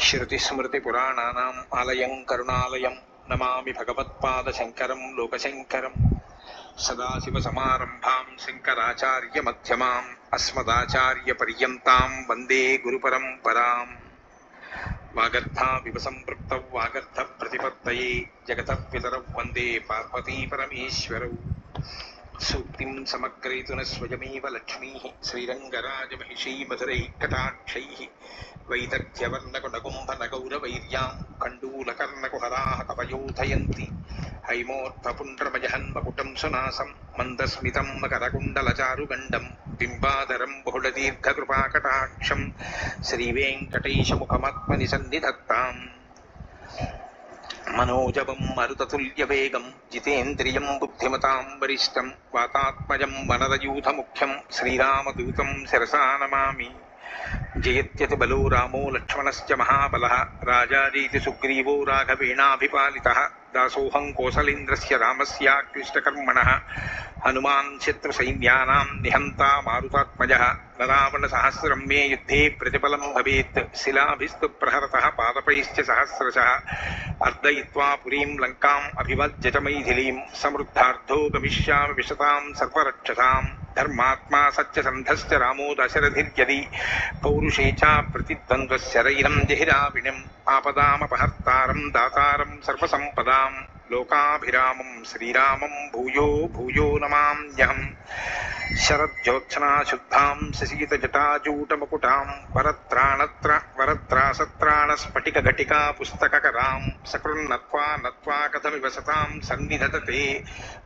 వందే వాల్మీకి కోకిలం శృతిస్మృతిపురాణానాం ఆలయం కరుణాలయం నమామి భగవత్పాదశంకరం లోకశంకరం సదాశివసమారంభాం శంకరాచార్యమధ్యమాం అస్మదాచార్యపర్యంతాం వందే గురుపరంపరాం వాగర్థావివ సంపృక్తౌ వాగర్థ ప్రతిపత్తయే జగత పితరౌ వందే పార్వతీ పరమేశ్వరౌ సూక్తిం సమగ్రేతున స్వయమేవ లక్ష్మీ శ్రీరంగరాజమహిషీ మధురై కటాక్షై వైదగ్ధ్యవర్ణకుడగుంభనగౌరవైర్యాం కండూలకర్ణకుహరాः కవయోధయంతి హైమోర్ధపుండ్రమజహన్మకుటం సునాసం మందస్మితం మకరకుండలచారుగండం బింబాదరం బహుళదీర్ఘకృపాకటాక్షం శ్రీవేంకటేశముఖమాత్మని సన్నిధత్తాం మనోజవం మరుతతుల్యవేగం జితేంద్రియం బుద్ధిమతాం వరిష్టం వాతాత్మజం వనరయూథముఖ్యం శ్రీరామదూతం శిరసా నమామి जयत्यति बलो रामो लक्ष्मणस्य महाबलः। राजारीति सुग्रीवो राघवेणाभिपालितः। दासोऽहं कोसलेन्द्रस्य रामस्याक्लिष्टकर्मणः हनुमान् शत्रुसैन्यानां निहन्ता मारुतात्मजः। लरावणसहस्रं मे युद्धे प्रतिफलं भवेत्। शिलाभिस्तु प्रहरतः पादपैश्च सहस्रशः। अर्दयित्वा पुरीं लङ्काम् अभिवज्य च मैथिलीं। समृद्धार्थो गमिष्यामि विशतां सर्वरक्षसाम्। ధర్మాత్మా సత్యసంధశ్చ రామో దశరథిర్యది పౌరుషే చ ప్రతిద్వంద్వశరైరం జహిరావిణం ఆపదామపహర్తారం దాతారం సర్వసంపదాం లోకాభిరామం శ్రీరామం భూయో భూయో నమామ్యహం శరజ్యోత్సనా శుద్ధాం శశీతజటాజూటమకుటాం వరత్రాణత్ర వరత్రాసత్రాణ స్ఫటిక ఘటికా పుస్తకకరాం సకృన్నత్వా నత్వా కథమివ సతాం సన్నిధతతే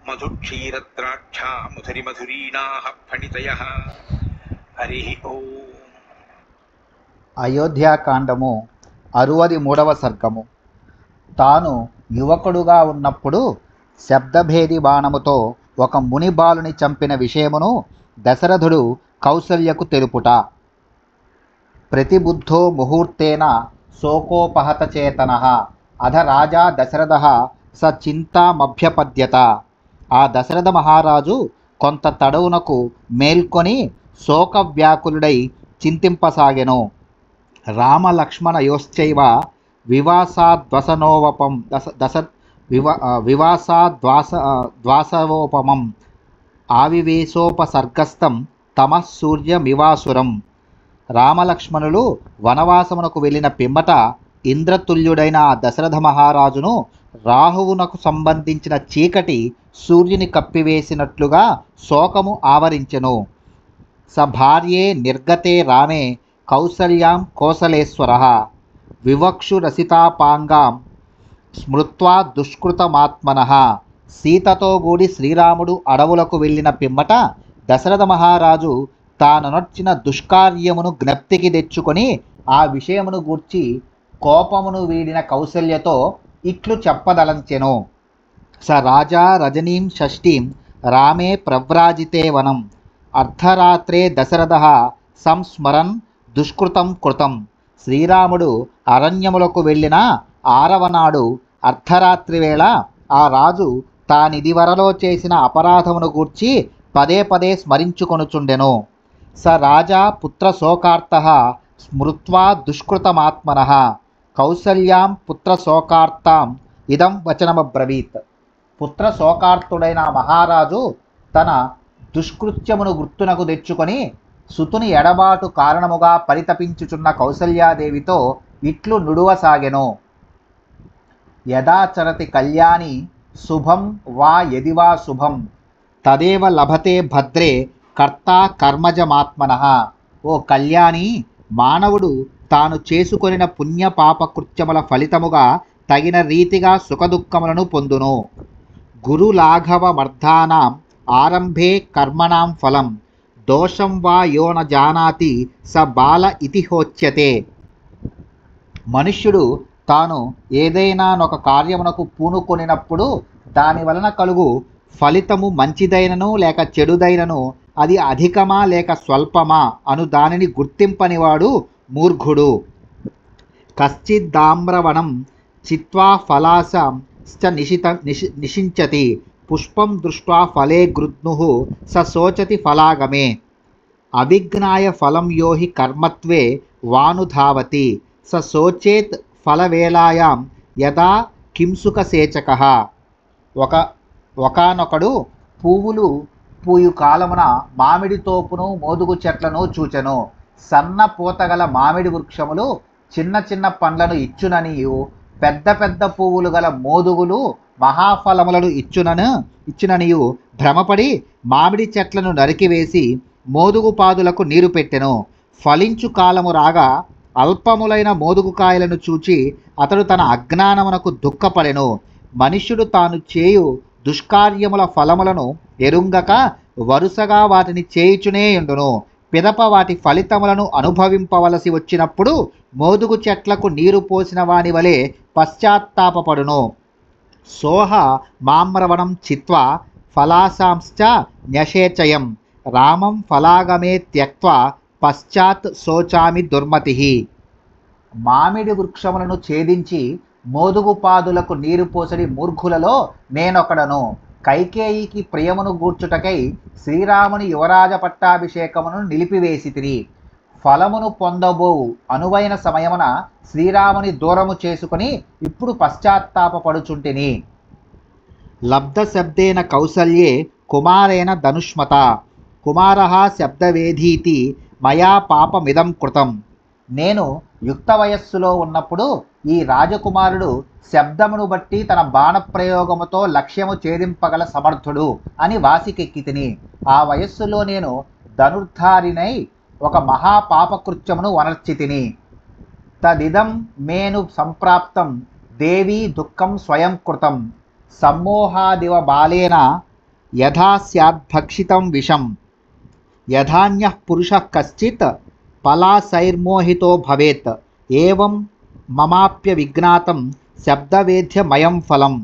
మధుక్షీరద్రాక్షా మధురి మధురీణాః ఫణితయః హరి ఓం అయోధ్యాకాండము అరువది మూడవ సర్గము. తాను యువకుడుగా ఉన్నప్పుడు శబ్దభేది బాణముతో ఒక ముని బాలుని చంపిన విషయమును దశరథుడు కౌసల్యకు తెలుపుట. ప్రతిబుద్ధో ముహూర్తేన శోకోపహత చేతన. అధ రాజా దశరథ స చింతామభ్యపద్యత ఆ దశరథ మహారాజు కొంత తడవునకు మేల్కొని శోకవ్యాకులుడై చింతింపసాగెను. రామలక్ష్మణయోశ్చైవ వివాసాద్వసనోవపం దశ దశ వివా వివాసాద్వాస ద్వాసవోపమం ఆవివేశోపసర్గస్థం తమః సూర్యమివాసురం. రామలక్ష్మణులు వనవాసమునకు వెళ్ళిన పిమ్మట ఇంద్రతుల్యుడైన ఆ దశరథ మహారాజును రాహువునకు సంబంధించిన చీకటి సూర్యుని కప్పివేసినట్లుగా శోకము ఆవరించెను. స భార్యే నిర్గతే రామే కౌసల్యాం కోసలేశ్వర. వివక్షురసితాపాంగాం స్మృత్వా దుష్కృతమాత్మన. సీతతో గూడి శ్రీరాముడు అడవులకు వెళ్ళిన పిమ్మట దశరథ మహారాజు తాననొచ్చిన దుష్కార్యమును జ్ఞప్తికి తెచ్చుకొని ఆ విషయమును గూర్చి కోపమును వీడిన కౌసల్యతో ఇట్లు చెప్పదలంచెను. స రాజా రజనీం షష్ఠీం రామే ప్రవ్రాజితే వనం. అర్ధరాత్రే దశరథ సంస్మరన్ దుష్కృతం కృతం. శ్రీరాముడు అరణ్యములకు వెళ్ళిన ఆరవనాడు అర్ధరాత్రి వేళ ఆ రాజు తానిదివరలో చేసిన అపరాధమును గూర్చి పదే పదే స్మరించుకొనుచుండెను. స రాజా పుత్ర శోకార్త స్మృత్వా దుష్కృతమాత్మన కౌసల్యాం పుత్ర శోకార్తాం ఇదం వచనమబ్రవీత్. పుత్ర శోకార్తుడైన మహారాజు తన దుష్కృత్యమును గుర్తునకు తెచ్చుకొని సుతుని ఎడబాటు కారణముగా పరితపించుచున్న కౌసల్యాదేవితో ఇట్లు నుడువసాగెను. యదాచరతి కళ్యాణి శుభం వా యది వా శుభం. తదేవ లభతే భద్రే కర్త కర్మజమాత్మన. ఓ కళ్యాణి మానవుడు తాను చేసుకొనిన పుణ్య పాపకృత్యముల ఫలితముగా తగిన రీతిగా సుఖదుఖములను పొందును. గురులాఘవమర్థానాం ఆరంభే కర్మణాం ఫలం. దోషం వా యో న జానాతి స బాల ఇతి హోచ్యతే మనుష్యుడు తాను ఏదైనానొక కార్యమునకు పూనుకొనినప్పుడు దాని వలన కలుగు ఫలితము మంచిదైనను లేక చెడుదైనను అది అధికమా లేక స్వల్పమా అను దానిని గుర్తింపనివాడు మూర్ఘుడు. కశ్చిద్దామ్రవనం చిత్వా ఫలాసం చ నిశిత నిశి నిషించతి పుష్పం దృష్ట్వా ఫలే గృద్ను స శోచతి ఫలాగమే. అవిజ్ఞాయ ఫలం యోహి కర్మత్వే వానుధావతి. స శోచేత్ ఫలవేళాయాం కింసుక కింసుకసేచక ఒక ఒకనొకడు పువ్వులు పూయు కాలమున మామిడి తోపును మోదుగు చెట్లను చూచెను. సన్న పూతగల మామిడి వృక్షములు చిన్న చిన్న పండ్లను ఇచ్చుననియు. పెద్ద పెద్ద పువ్వులు గల మోదుగులు మహాఫలములను ఇచ్చునను ఇచ్చుననియు. భ్రమపడి మామిడి చెట్లను నరికివేసి మోదుగు పాదులకు నీరు పెట్టెను. ఫలించు కాలము రాగా అల్పములైన మోదుగు కాయలను చూచి అతడు తన అజ్ఞానమునకు దుఃఖపడెను. మనుష్యుడు తాను చేయు దుష్కార్యముల ఫలములను ఎరుంగక వరుసగా వాటిని చేయుచునేయుండును పిదప వాటి ఫలితములను అనుభవింపవలసి వచ్చినప్పుడు మోదుగు చెట్లకు నీరు పోసిన వాని వలె పశ్చాత్తాపపడును. సోహ మామ్రవణం చిత్వ ఫలాసాంశ్చ న్యషేచయం. రామం ఫలాగమే త్యక్వ పశ్చాత్ శోచామి దుర్మతి. మామిడి వృక్షములను ఛేదించి మోదుగుపాదులకు నీరు పోసడి మూర్ఖులలో నేనొకడను. కైకేయికి ప్రియమును గూర్చుటకై శ్రీరాముని యువరాజ పట్టాభిషేకమును నిలిపివేసి తిరి ఫలమును పొందబోవు అనువైన సమయమున శ్రీరాముని దూరము చేసుకుని ఇప్పుడు పశ్చాత్తాపడుచుంటిని లబ్ధశబ్దేన కౌసల్యే కుమారేణ ధనుష్మత. కుమార శబ్దవేధీతి మయా పాపమిదం కృతం. నేను యుక్త వయస్సులో ఉన్నప్పుడు ఈ రాజకుమారుడు శబ్దమును బట్టి తన బాణప్రయోగముతో లక్ష్యము ఛేదింపగల సమర్థుడు అని వాసికెక్కి తిని ఆ వయస్సులో నేను ధనుర్ధారినై ఒక మహాపాపకృత్యమును వనర్చి తిని తదిదం మేను సంప్రాప్తం దేవీ దుఃఖం స్వయం కృతం. సమ్మోహాదివ బాలేన యథా విషం. యథాన్య పురుష కశ్చిత్ పలాశైర్మోహితో భవేత్. ఏవం మమాప్య విజ్ఞాతం శబ్దవేద్యమయం ఫలం.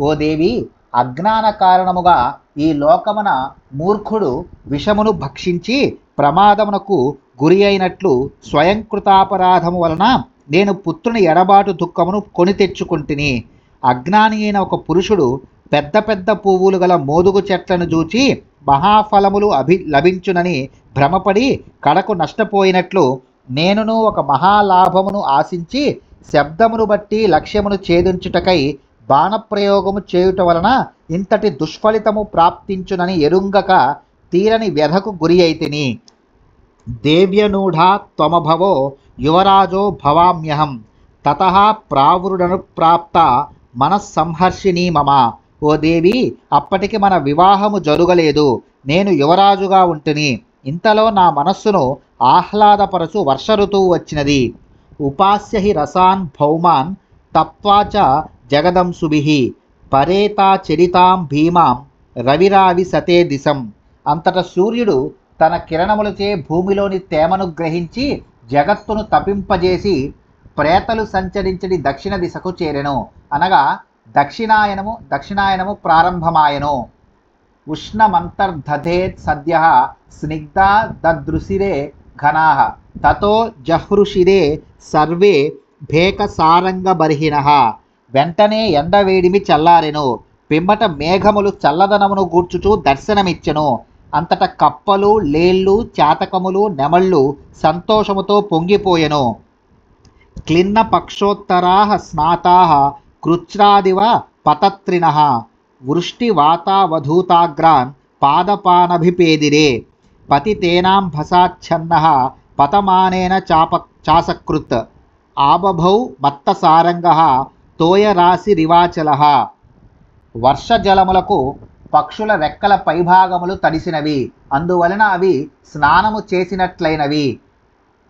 ఓ దేవి అజ్ఞాన కారణముగా ఈ లోకమున మూర్ఖుడు విషమును భక్షించి ప్రమాదమునకు గురి అయినట్లు స్వయంకృతాపరాధము వలన నేను పుత్రుని ఎడబాటు దుఃఖమును కొని తెచ్చుకుంటుని. అజ్ఞాని అయిన ఒక పురుషుడు పెద్ద పెద్ద పువ్వులు గల మోదుగు చెట్లను చూచి మహాఫలములు అభి లభించునని భ్రమపడి కడకు నష్టపోయినట్లు నేనును ఒక మహాలాభమును ఆశించి శబ్దమును బట్టి లక్ష్యమును ఛేదించుటకై బాణప్రయోగము చేయుట వలన ఇంతటి దుష్ఫలితము ప్రాప్తించునని ఎరుంగక తీరని వ్యధకు గురి అయితిని. దేవ్యనూఢా త్వమభవో యువరాజో భవామ్యహం. తత ప్రావృడను ప్రాప్త మనస్సంహర్షిణీ మమ. ఓ దేవి అప్పటికి మన వివాహము జరుగలేదు. నేను యువరాజుగా ఉంటుని. ఇంతలో నా మనస్సును ఆహ్లాదపరచు వర్ష ఋతువు వచ్చినది. ఉపాస్యహి రసాన్ భౌమాన్ తత్వాచ జగదంశుభి పరేతా చరితాం భీమాం రవిరావి సతే దిశం. అంతట సూర్యుడు తన కిరణములచే భూమిలోని తేమను గ్రహించి జగత్తును తపింపజేసి ప్రేతలు సంచరించడి దక్షిణ దిశకు చేరెను. అనగా దక్షిణాయనము దక్షిణాయనము ప్రారంభమాయను. ఉష్ణమంతర్ధధేత్ సద్య స్నిగ్ధా దదృశిరే ఘనా తతో జహృషిరే సర్వే భేకసారంగబర్హిణ వెంటనే ఎండవేడిమి చల్లారెను. పిమ్మట మేఘములు చల్లదనమును గూర్చుచూ దర్శనమిచ్చెను. అంతట కప్పలు లేళ్ళు చాతకములు నెమళ్ళు సంతోషముతో పొంగిపోయెను. క్లిన్న పక్షోత్తరా స్నాతా కృచ్రాదివ పతత్రిణ వృష్టివాతావధూతాగ్రాన్ పాదపానభిపేదిరే పతితేనాంభసాచ్ఛన్న పతమానేన చాప చాసకృత్ ఆబభౌ మత్తసారంగ తోయరాశిరివాచల వర్షజలములకు పక్షుల రెక్కల పైభాగములు తడిసినవి. అందువలన అవి స్నానము చేసినట్లైనవి.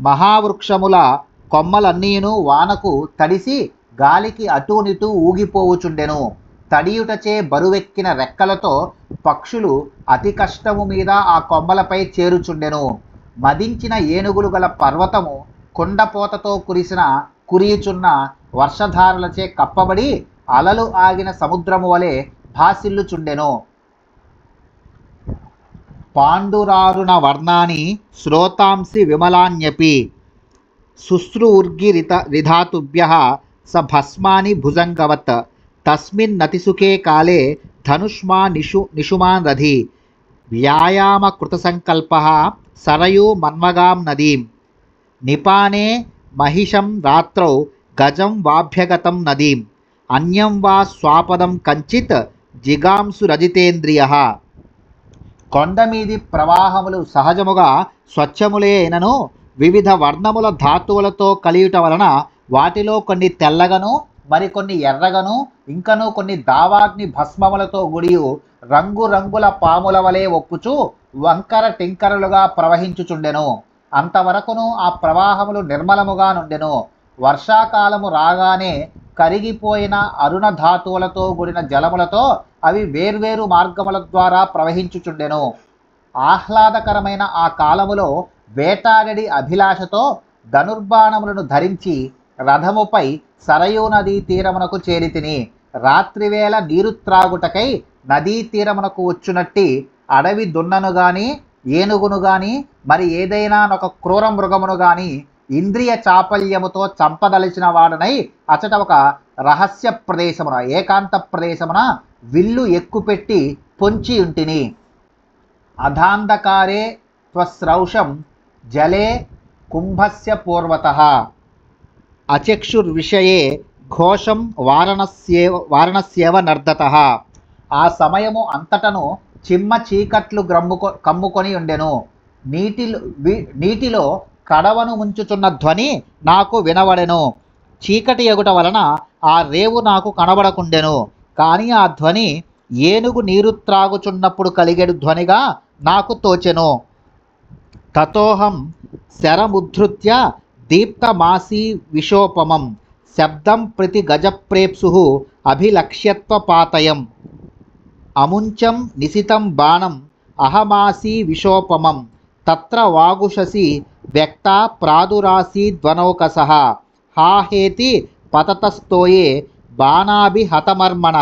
మహావృక్షముల కొమ్మలన్నీను వానకు తడిసి గాలికి అటూనిటూ ఊగిపోవుచుండెను. తడియుటచే బరువెక్కిన రెక్కలతో పక్షులు అతి కష్టము మీద ఆ కొమ్మలపై చేరుచుండెను. మదించిన ఏనుగులు గల పర్వతము కొండపోతతో కురిసిన కురియుచున్న వర్షధారలచే కప్పబడి అలలు ఆగిన సముద్రము వలె భాసిల్లుచుండెను. పాండురారుణ వర్ణాని శ్రోతాంసి విమలాన్యపి. శుశ్రూర్గిరిత రిధాతుభ్య స భస్మాని భుజంగవత్. తస్మిన్నతిసుఖే కాలే ధనుష్మా నిషు నిషుమాన్ రధి వ్యాయామకృతసంకల్ప సరయూ మన్మగాం నదీం. నిపానే మహిషం రాత్రౌ గజం వాభ్యగతం నదీం. అన్యం వా స్వాపదం కంచిత్ జిగాంసు రజితేంద్రియ. కొండమీది ప్రవాహములు సహజముగా స్వచ్ఛములే అయినను వివిధ వర్ణముల ధాతువులతో కలియుట వలన వాటిలో కొన్ని తెల్లగను మరికొన్ని ఎర్రగను ఇంకను కొన్ని దావాగ్ని భస్మములతో గుడియు రంగురంగుల పాముల వలె ఒప్పుచు వంకర టింకరలుగా ప్రవహించుచుండెను. అంతవరకును ఆ ప్రవాహములు నిర్మలముగా నుండెను. వర్షాకాలము రాగానే కరిగిపోయిన అరుణ ధాతువులతో కూడిన జలములతో అవి వేర్వేరు మార్గముల ద్వారా ప్రవహించుచుండెను. ఆహ్లాదకరమైన ఆ కాలములో వేటాడడి అభిలాషతో ధనుర్బాణములను ధరించి రథముపై సరయూ నదీ తీరమునకు చేరితిని రాత్రివేళ నీరు త్రాగుటకై నదీ తీరమునకు వచ్చునట్టి అడవి దున్నను గాని ఏనుగును గాని మరి ఏదైనా ఒక క్రూర మృగమును గాని ఇంద్రియ చాపల్యముతో చంపదలిచిన వాడనై అచట ఒక రహస్య ప్రదేశమున ఏకాంత ప్రదేశమున విల్లు ఎక్కుపెట్టి పొంచి ఉంటిని. అధాంధకారే త్వస్రౌషం జలే కుంభస్య పూర్వత. అచక్షుర్విషయే ఘోషం వారణస్యేవ వారణస్యేవ నర్దత. ఆ సమయము అంతటను చిమ్మ చీకట్లు గ్రమ్ముకొ కమ్ముకొని ఉండెను. నీటిలో నీటిలో కడవను ముంచుచున్న ధ్వని నాకు వినబడెను. చీకటి ఎగుట వలన ఆ రేవు నాకు కనబడకుండెను. కానీ ఆ ధ్వని ఏనుగు నీరు త్రాగుచున్నప్పుడు కలిగేడు ధ్వనిగా నాకు తోచెను. తతోహం శరముద్ధృత్య దీప్తమాసీ విశోపమం శబ్దం ప్రతి గజప్రేప్సు అభిలక్ష్యత్వపాతయం. అముంచం నిశితం బాణం అహమాసీ విశోపమం తత్ర వాగుషసి వ్యక్త ప్రాదురాసీ హా హాహేతి పతతస్తోయే బాణాభిహతమర్మణ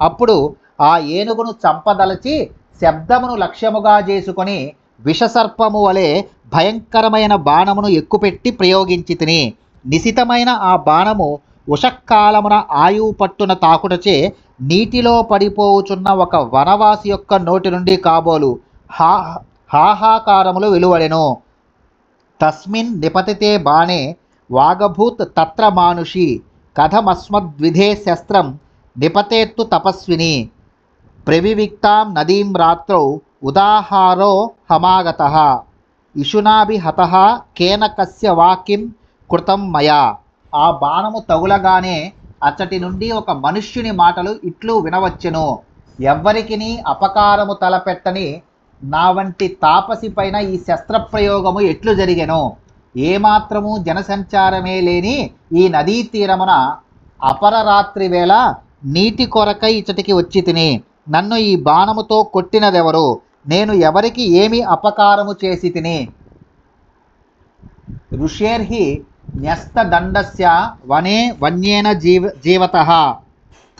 అప్పుడు ఆ ఏనుగును చంపదలచి శబ్దమును లక్ష్యముగా చేసుకొని విషసర్పము వలె భయంకరమైన బాణమును ఎక్కుపెట్టి ప్రయోగించి తిని నిశితమైన ఆ బాణము ఉషక్కాలమున ఆయువు పట్టున తాకుటచే నీటిలో పడిపోవుచున్న ఒక వనవాసి యొక్క నోటి నుండి కాబోలు హా హాహాకారములు వెలువడెను. తస్మిన్ నిపతితే బాణే వాగభూత్ తత్ర మానుషి కథమస్మద్విధే శస్త్రం నిపతేత్తు తపస్విని. ప్రవివిక్తాం నదీం రాత్రౌ ఉదాహారో హమాగత. ఇషునాభిహత కేన కస్య వా కృతం మయా. ఆ బాణము తగులగానే అచ్చటి నుండి ఒక మనుష్యుని మాటలు ఇట్లు వినవచ్చెను. ఎవ్వరికిని అపకారము తలపెట్టని నా వంటి తాపసి పైన ఈ శస్త్రప్రయోగము ఎట్లు జరిగెను? ఏమాత్రము జనసంచారమే లేని ఈ నదీ తీరమున అపరరాత్రి వేళ నీటి కొరకై ఇచ్చటికి వచ్చి తిని నన్ను ఈ బాణముతో కొట్టినదెవరు? నేను ఎవరికి ఏమి అపకారము చేసి తిని? ఋషేర్హి న్యస్తదండస్య వనే వన్యేన జీవ జీవత.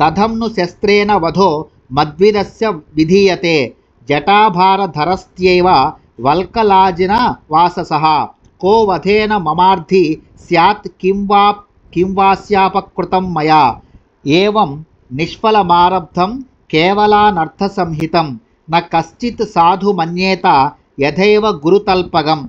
కథం ను శస్త్రేణ వధో మద్విదస్య విధీయతే. జటాభారధరస్త్యైవ వల్కలాజిన వాసస. కో వధేన మమార్థి స్యాత్ కిం వా కిం వాస్యాపకృతం మయా. ఏవం నిష్ఫలమారబ్ధం కేవలానర్థసంహితం. న కశ్చిత్ సాధు మన్యేత యథైవ గురుతల్పగం.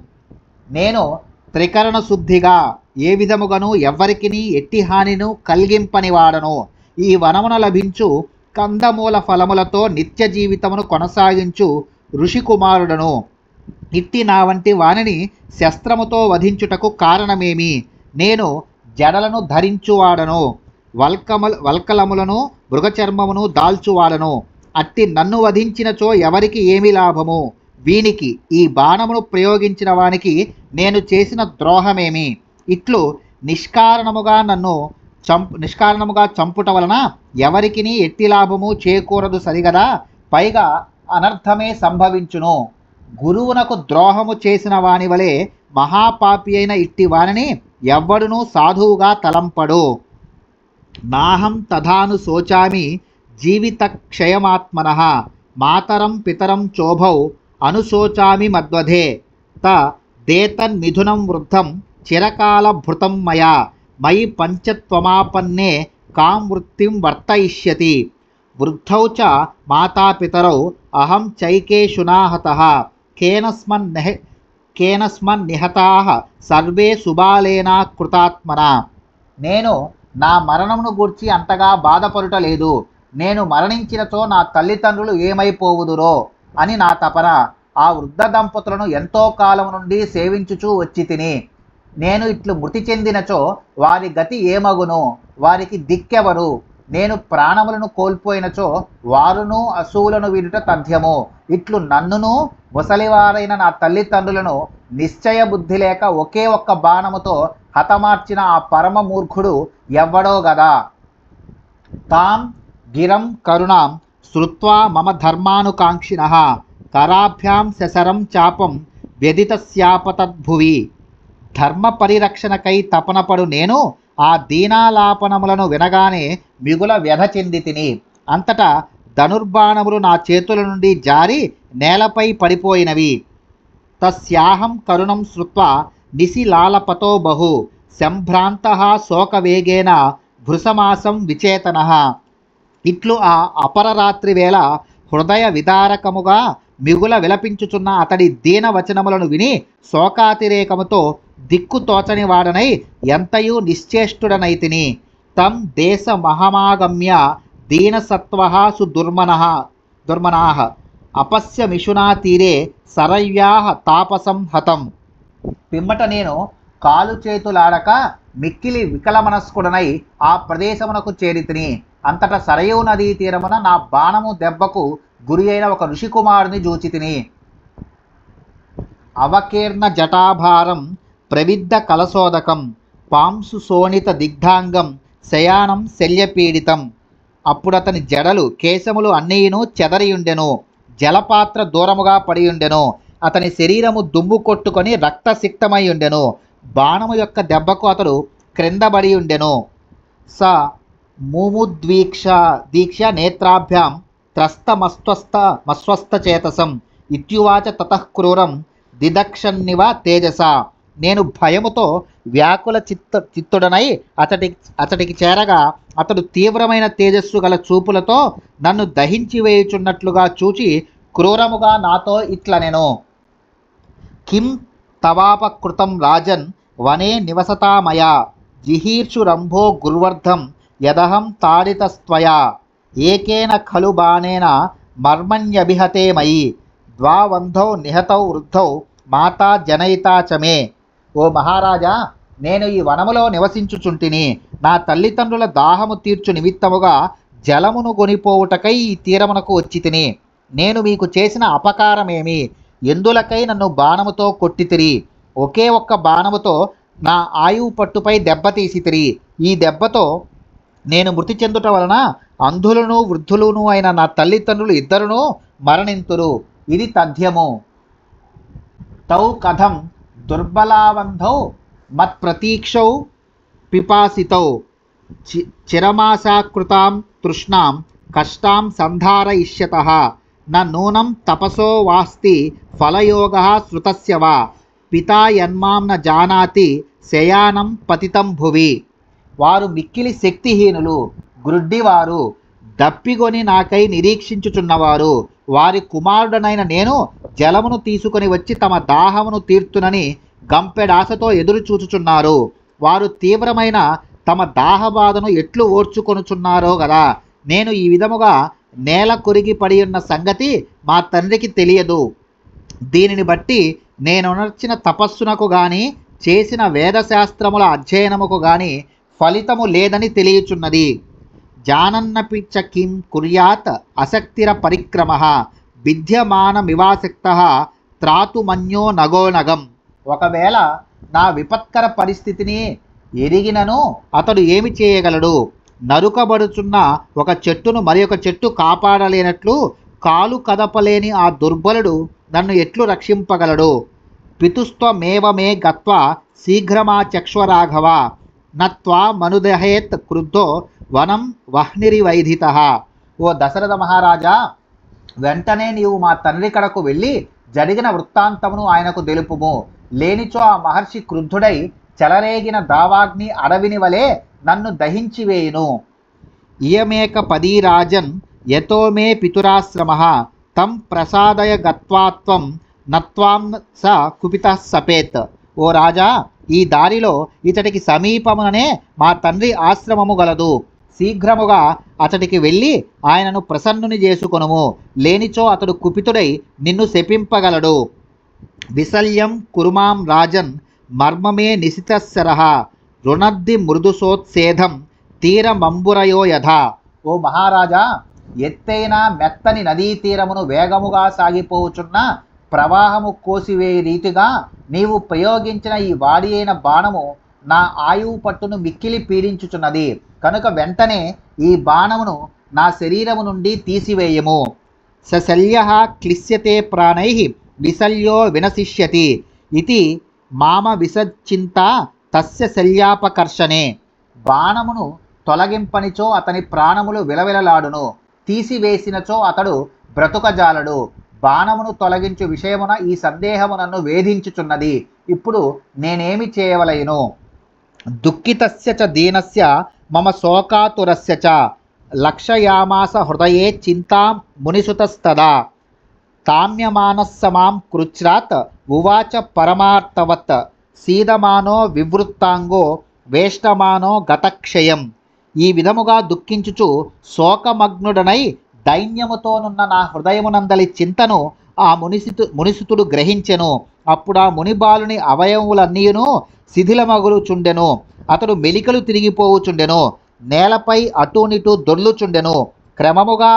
నేను త్రికరణ శుద్ధిగా ఏ విధముగాను ఎవ్వరికిని ఎట్టి హానిను కలిగింపని వాడను. ఈ వనమున లభించు కందమూల ఫలములతో నిత్య జీవితమును కొనసాగించు ఋషి కుమారుడను ఇట్టి నా వంటి వానిని శస్త్రముతో వధించుటకు కారణమేమి? నేను జడలను ధరించువాడను. వల్కముల వల్కలములను మృగచర్మమును దాల్చువాడను. అట్టి నన్ను వధించినచో ఎవరికి ఏమి లాభము? వీనికి ఈ బాణమును ప్రయోగించిన వానికి నేను చేసిన ద్రోహమేమి? ఇట్లు నిష్కారణముగా నన్ను చంపు నిష్కారణముగా చంపుట వలన ఎవరికిని ఎట్టి లాభము చేకూరదు సరిగదా? పైగా అనర్థమే సంభవించును. గురువునకు ద్రోహము చేసిన వాని వలె మహాపాపి అయిన ఇట్టి వానిని ఎవ్వడునూ సాధువుగా తలంపడు. నాహం తథాను శోచామి జీవితక్షయమాత్మన మాతరం పితరం చోభౌ అనుశోచామి మద్వధే త దేతన్మిథునం వృద్ధం చిరకాలభృతం మయా మయి పంచత్వమాపన్నే కాం వృత్తిం వర్తయిష్యతి. వృద్ధౌ చ మాతాపితరౌ అహం చైకేషునాహతः కేనస్మన్ నెహ కేనస్మన్ నిహతాః సర్వే సుబాలేనా కృతాత్మన. నేను నా మరణమును గూర్చి అంతగా బాధపడుట లేదు. నేను మరణించినచో నా తల్లిదండ్రులు ఏమైపోవుదురో అని నా తపన. ఆ వృద్ధ దంపతులను ఎంతో కాలం నుండి సేవించుచూ వచ్చి తిని నేను ఇట్లు మృతి చెందినచో వారి గతి ఏమగును? వారికి దిక్కెవరు? నేను ప్రాణములను కోల్పోయినచో వారును అసూలను వినుట తథ్యము. ఇట్లు నన్నును ముసలివారైన నా తల్లిదండ్రులను నిశ్చయ బుద్ధి లేక ఒకే ఒక్క బాణముతో హతమార్చిన ఆ పరమ మూర్ఖుడు ఎవ్వడో గదా. తాం గిరం కరుణాం శ్రుత్వా మమ ధర్మానుకాంక్షిణ కరాభ్యాం శశరం చాపం వ్యదితస్యాపతద్భువి ధర్మ పరిరక్షణకై తపనపడు నేను ఆ దీనాలాపనములను వినగానే మిగుల వ్యధ చెంది తిని। అంతటా ధనుర్బాణములు నా చేతుల నుండి జారి నేలపై పడిపోయినవి। తస్యాహం కరుణం శ్రుత్వా నిశిలాలపతో బహు। సంభ్రాంత శోకవేగేన భృసమాసం విచేతన। ఇట్లు ఆ అపరరాత్రి వేళ హృదయ విదారకముగా మిగుల విలపించుచున్న అతడి దీన వచనములను విని శోకాతిరేకముతో దిక్కు తోచని వాడనై ఎంతయు నిశ్చేష్టుడనైతిని తం దేశ మహమాగమ్య దీనసత్వ సుదుర్మన దుర్మనా అపస్య మిషునా తీరే సరయ్యా తాపసం హతం. పిమ్మట నేను కాలు చేతులాడక మిక్కిలి వికలమనస్కుడనై ఆ ప్రదేశమునకు చేరితిని అంతట సరయూ నదీ తీరమున నా బాణము దెబ్బకు గురి అయిన ఒక ఋషికుమారుని జూచి తిని అవకీర్ణ జటాభారం ప్రవిద్ధ కలశోదకం పాంసు శోణిత దిగ్ధాంగం శయానం శల్యపీడితం. అప్పుడతని జడలు కేశములు అన్నీయును చెదరియుండెను జలపాత్ర దూరముగా పడియుండెను అతని శరీరము దుమ్ము కొట్టుకొని రక్తసిక్తమై ఉండెను బాణము యొక్క దెబ్బకు అతడు క్రిందబడి ఉండెను స. ముముద్వీక్ష దీక్ష నేత్రాభ్యాం త్రస్తమస్వస్థ మస్వస్థచేతసం ఇత్యువాచ తతః క్రూరం దిదక్షన్నివ తేజస నేను భయముతో వ్యాకుల చిత్త చిత్తుడనై అతడి అతడికి చేరగా అతడు తీవ్రమైన తేజస్సు గల చూపులతో నన్ను దహించి వేయుచున్నట్లుగా చూచి క్రూరముగా నాతో ఇట్లనెను. కిం తవాపకృతం రాజన్ వనే నివసతామయ జిహీర్షురంభో గుర్వర్ధం యదహం తాడితస్త్వయా. ఏకేన ఖలు బాణేన మర్మణ్యభిహతే మయి. ద్వావంధౌ నిహతౌ వృద్ధౌ మాతా జనయితా చమే ఓ మహారాజా నేను ఈ వనములో నివసించుచుంటిని. నా తల్లిదండ్రుల దాహము తీర్చు నిమిత్తముగా జలమును గొనిపోవుటకై ఈ తీరమునకు వచ్చి తిని నేను మీకు చేసిన అపకారమేమి? ఎందులకై నన్ను బాణముతో కొట్టితిరి? ఒకే ఒక్క బాణముతో నా ఆయువు పట్టుపై దెబ్బతీసితిరి ఈ దెబ్బతో నేను మృతి చెందుట వలన అంధులను వృద్ధులను అయిన నా తల్లిదండ్రులు ఇద్దరును మరణింతురు. ఇది తథ్యము. తౌ కథం దుర్బలావంధౌ మత్ప్రతీక్షౌ పిపాసితౌ. చి చిరమాసాకృతాం తృష్ణాం కష్టాం సంధారయిష్యత. నూనం తపసో వాస్తి ఫలయోగ శ్రుతస్య వా. పితా యన్మాం న జానాతి శయానం పతితం భువి. వారు మిక్కిలి శక్తిహీనులు గ్రుడ్డివారు దప్పిగొని నాకై నిరీక్షించుచున్నవారు. వారి కుమారుడనైన నేను జలమును తీసుకొని వచ్చి తమ దాహమును తీర్తునని గంపెడాసతో ఎదురు చూచుచున్నారు వారు తీవ్రమైన తమ దాహబాధను ఎట్లు ఓర్చుకొనుచున్నారో గదా నేను ఈ విధముగా నేల కొరిగి పడి ఉన్న సంగతి మా తండ్రికి తెలియదు. దీనిని బట్టి నేను తపస్సునకు కానీ చేసిన వేదశాస్త్రముల అధ్యయనముకు కానీ ఫలితము లేదని తెలియచున్నది. జానన్నపిచ్చ కిం కుర్యాత్ అశక్తిర పరిక్రమ విద్యమానమివాసక్త త్రాతుమన్యో నగోనగం ఒకవేళ నా విపత్కర పరిస్థితిని ఎరిగినను అతడు ఏమి చేయగలడు? నరుకబడుచున్న ఒక చెట్టును మరి ఒక చెట్టు కాపాడలేనట్లు కాలు కదపలేని ఆ దుర్బలుడు నన్ను ఎట్లు రక్షింపగలడు? పితుస్త్వమేవమే గత్వ శీఘ్రమా చక్ష్వరాఘవ నత్వా మనుదహేత్ క్రుద్ధో వనం వహ్నిరివైధిత ఓ దశరథ మహారాజా వెంటనే నీవు మా తండ్రి కడకు వెళ్ళి జరిగిన వృత్తాంతమును ఆయనకు తెలుపుము. లేనిచో ఆ మహర్షి క్రుద్ధుడై చెలరేగిన దావాగ్ని అడవిని వలె నన్ను దహించివేయును ఇయమేక ఇయమేక పదీరాజన్ యతో మే పితురాశ్రమ. తం ప్రసాదయ గత్వాత్వం నత్వాం స కుపిత సపేత్. ఓ రాజా ఈ దారిలో ఇతడికి సమీపముననే మా తండ్రి ఆశ్రమము గలదు. శీఘ్రముగా అతడికి వెళ్ళి ఆయనను ప్రసన్నుని చేసుకొనుము. లేనిచో అతడు కుపితుడై నిన్ను శపింపగలడు. విశల్యం కురుమాం రాజన్ మర్మమే నిశితశరహ రుణద్ది మృదుసోత్సేధం తీరమంబురయో యథ. ఓ మహారాజా ఎత్తైన మెత్తని నదీ తీరమును వేగముగా సాగిపోవుచున్న ప్రవాహము కోసివే రీతిగా నీవు ప్రయోగించిన ఈ వాడి అయిన బాణము నా ఆయువు పట్టును మిక్కిలి పీడించుచున్నది. కనుక వెంటనే ఈ బాణమును నా శరీరము నుండి తీసివేయము. సశల్య క్లిశ్యతే ప్రాణై విశల్యో వినశిష్యతి. ఇది మామ విసచ్చింత తస్య శల్యాపకర్షణే. బాణమును తొలగింపనిచో అతని ప్రాణములు విలవిలలాడును. తీసివేసినచో అతడు బ్రతుకజాలడు. బాణమును తొలగించు విషయమున ఈ సందేహము నన్ను వేధించుచున్నది. ఇప్పుడు నేనేమి చేయవలయను దుఃఖితస్య చ దీనస్య మమ శోకాతురస్య చ. లక్షయామాస హృదయే చింతాం మునిసుతస్తదా. తామ్యమానస్సమాం కృచ్రాత్ ఉవాచ పరమార్థవత్. సీదమానో వివృత్తాంగో వేష్టమానో గతక్షయం. ఈ విధముగా దుఃఖించుచు శోకమగ్నుడనై దైన్యముతోనున్న నా హృదయమునందలి చింతను ఆ మునిసితు మునిసుతుడు గ్రహించెను. అప్పుడు ఆ మునిబాలుని అవయవములన్నీయును శిథిలమగులుచుండెను. అతడు మెలికలు తిరిగిపోవుచుండెను. నేలపై అటూనిటూ దొర్లుచుండెను. క్రమముగా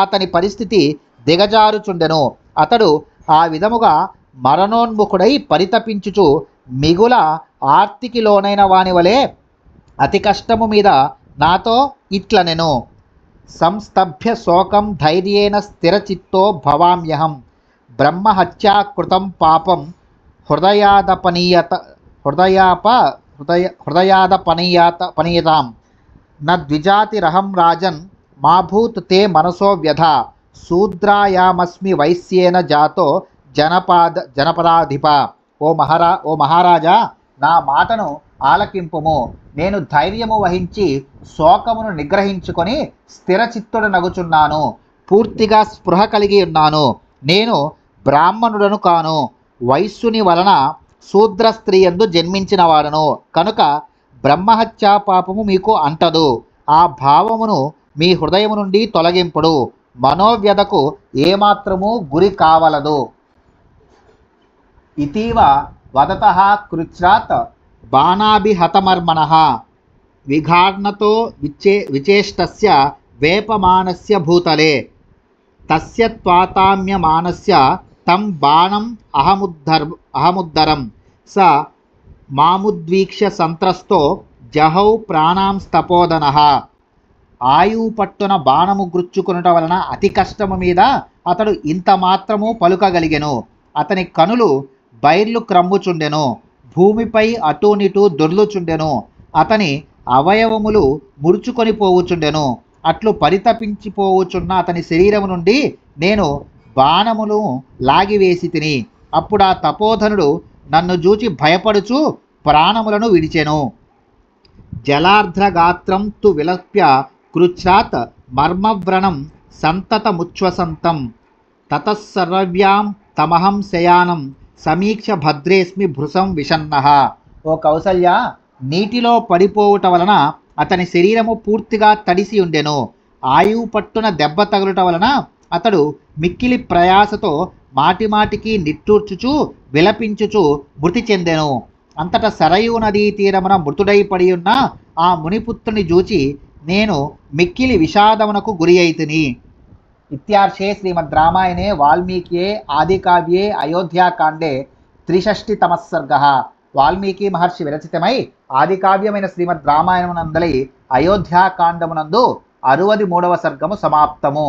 అతని పరిస్థితి దిగజారుచుండెను. అతడు ఆ విధముగా మరణోన్ముఖుడై పరితపించుచు మిగుల ఆర్తికి లోనైన వాని వలె అతి కష్టము మీద నాతో ఇట్లనెను. సంస్తభ్య శోకం ధైర్యేణ స్థిరచిత్తో భవామ్యహం. బ్రహ్మహత్యాకృతం పాపం హృదయాదపనీయత హృదయాప హృదయ హృదయాదపనీయత పనీయతాం. నద్విజాతిరహం రాజన్ మాభూత్ తే మనసో వ్యధ శూద్రాయామస్మి వైశ్యేన జాతో జనపాద జనపదాధిప. ఓ మహారా ఓ మహారాజా నా మాటను ఆలకింపుము. నేను ధైర్యము వహించి శోకమును నిగ్రహించుకొని స్థిరచిత్తుడు నగుచున్నాను. పూర్తిగా స్పృహ కలిగి ఉన్నాను. నేను బ్రాహ్మణుడను కాను. వైశ్యుని వలన శూద్ర స్త్రీ ఎందు జన్మించిన వాడను. కనుక బ్రహ్మహత్యా పాపము మీకు అంటదు. ఆ భావమును మీ హృదయం నుండి తొలగింపుడు. మనోవ్యధకు ఏమాత్రము గురి కావలదు. ఇటీవ వదత కృచ్రాత్ బాణాభిహతమర్మణ విఘార్ణతో విచే విచేష్టస్య వేపమానస్య భూతలే. తస్య త్వాతామ్యమానస్య తం బాణం అహముద్ధర్ అహముద్ధరం. స మాముద్వీక్ష్య సంత్రస్తో జహౌ ప్రాణాంస్తపోదన ఆయువు పట్టున బాణము గుచ్చుకొనుట వలన అతి కష్టము మీద అతడు ఇంత మాత్రము పలుకగలిగెను. అతని కనులు బైర్లు క్రమ్ముచుండెను. భూమిపై అటూనిటూ దొర్లుచుండెను. అతని అవయవములు ముడుచుకొని పోవుచుండెను. అట్లు పరితపించిపోవుచున్న అతని శరీరము నుండి నేను బాణములు లాగివేసి తిని అప్పుడు ఆ తపోధనుడు నన్ను చూచి భయపడుచు ప్రాణములను విడిచెను. జలార్ధ్రగాత్రం తు విలప్య కృచ్చాత్ మర్మవ్రణం సంతతముచ్ఛ్వసంతం తతస్సర్వ్యాం తమహం శయానం సమీక్ష భద్రేస్మి భృసం విషన్న. ఓ కౌసల్య నీటిలో పడిపోవుట వలన అతని శరీరము పూర్తిగా తడిసి ఉండెను. ఆయువు పట్టున దెబ్బ తగులుట వలన అతడు మిక్కిలి ప్రయాసతో మాటిమాటికి నిట్టూర్చుచు విలపించుచు మృతి చెందెను. అంతటా సరయూ నదీ తీరమున మృతుడై పడి ఉన్న ఆ మునిపుత్రుని చూచి నేను మిక్కిలి విషాదమునకు గురి అయితిని. ఇత్యార్షే శ్రీమద్ రామాయణే వాల్మీకియే ఆదికావ్యే అయోధ్యాకాండే త్రిషష్టితమస్సర్గ వాల్మీకి మహర్షి విరచితమై ఆదికావ్యమైన శ్రీమద్ రామాయణమునందలి అయోధ్యాకాండమునందు అరువది మూడవ సర్గము సమాప్తము